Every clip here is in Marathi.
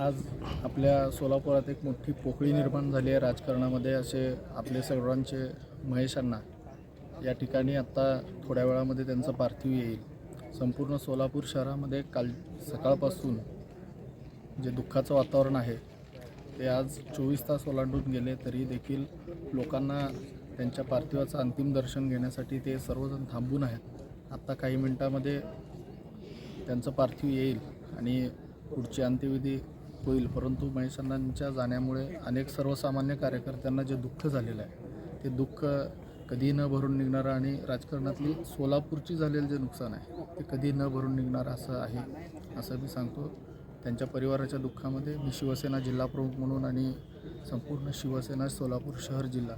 आज आपल्या सोलापुरात एक मोठी पोकळी निर्माण झाली आहे. राजकारणामध्ये असे आपले सर्वांचे महेश अण्णा या ठिकाणी आत्ता थोड्या वेळामध्ये त्यांचं पार्थिव येईल. संपूर्ण सोलापूर शहरामध्ये काल सकाळपासून जे दुःखाचं वातावरण आहे ते आज चोवीस तास ओलांडून गेले तरी देखील लोकांना त्यांच्या पार्थिवाचं अंतिम दर्शन घेण्यासाठी ते सर्वजण थांबून आहेत. आत्ता काही मिनटामध्ये त्यांचं पार्थिव येईल आणि पुढची अंत्यविधी होईल. परंतु महेश अण्णांच्या जाण्यामुळे अनेक सर्वसामान्य कार्यकर्त्यांना जे दुःख झालेलं आहे ते दुःख कधी न भरून निघणारं आणि राजकारणातली सोलापूरची झालेलं जे नुकसान आहे ते कधी न भरून निघणारं असं आहे असं मी सांगतो. त्यांच्या परिवाराच्या दुःखामध्ये मी शिवसेना जिल्हाप्रमुख म्हणून आणि संपूर्ण शिवसेना सोलापूर शहर जिल्हा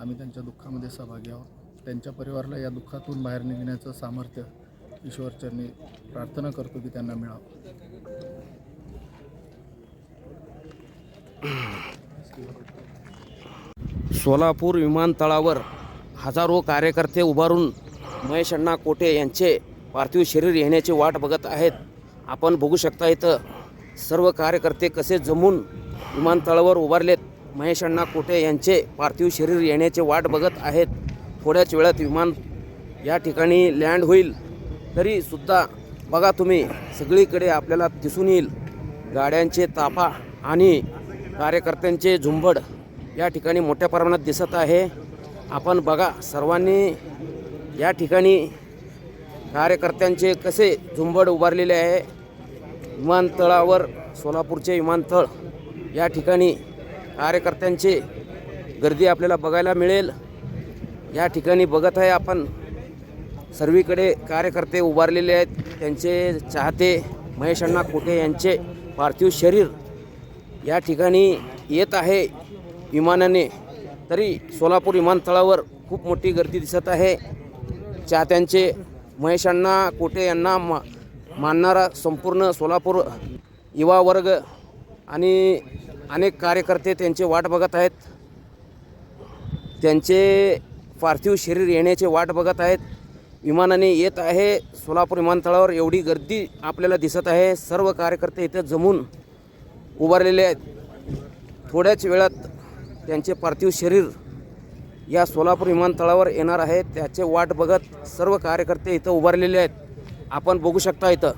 आम्ही त्यांच्या दुःखामध्ये सहभागी आहोत. त्यांच्या परिवाराला या दुःखातून बाहेर निघण्याचं सामर्थ्य ईश्वरचरणी प्रार्थना करतो की त्यांना मिळावं. सोलापूर विमानतळावर हजारो कार्यकर्ते उभारून महेश अण्णा कोटे यांचे पार्थिव शरीर येण्याची वाट बघत आहेत. आपण बघू शकता इथं सर्व कार्यकर्ते कसे जमून विमानतळावर उभारलेत. महेश अण्णा कोटे यांचे पार्थिव शरीर येण्याची वाट बघत आहेत. थोड्याच वेळात विमान या ठिकाणी लँड होईल. तरीसुद्धा बघा तुम्ही सगळीकडे आपल्याला दिसून येईल. गाड्यांचे ताफा आणि कार्यकर्त्यांचे झुंबड या ठिकाणी मोठ्या प्रमाणात दिसत आहे. आपण बघा सर्वांनी या ठिकाणी कार्यकर्त्यांचे कसे झुंबड उभारलेले आहे. विमानतळावर सोलापूरचे विमानतळ या ठिकाणी कार्यकर्त्यांचे गर्दी आपल्याला बघायला मिळेल. या ठिकाणी बघत आहे आपण सर्वीकडे कार्यकर्ते उभारलेले आहेत. त्यांचे चाहते महेश अण्णा कोटे यांचे पार्थिव शरीर या ठिकाणी येत आहे विमानाने. तरी सोलापूर विमानतळावर खूप मोठी गर्दी दिसत आहे. चाहत्यांचे महेश अण्णा कोटे यांना मा मानणारा संपूर्ण सोलापूर युवा वर्ग आणि अनेक कार्यकर्ते त्यांचे वाट बघत आहेत. त्यांचे पार्थिव शरीर येण्याचे वाट बघत आहेत. विमानाने येत आहे. सोलापूर विमानतळावर एवढी गर्दी आपल्याला दिसत आहे. सर्व कार्यकर्ते इथे जमून उभारलेले आहेत. थोड्याच वेळात त्यांचे पार्थिव शरीर या सोलापूर विमानतळावर येणार आहे. त्याचे वाट बघत सर्व कार्यकर्ते इथं उभारलेले आहेत. आपण बघू शकता इथं.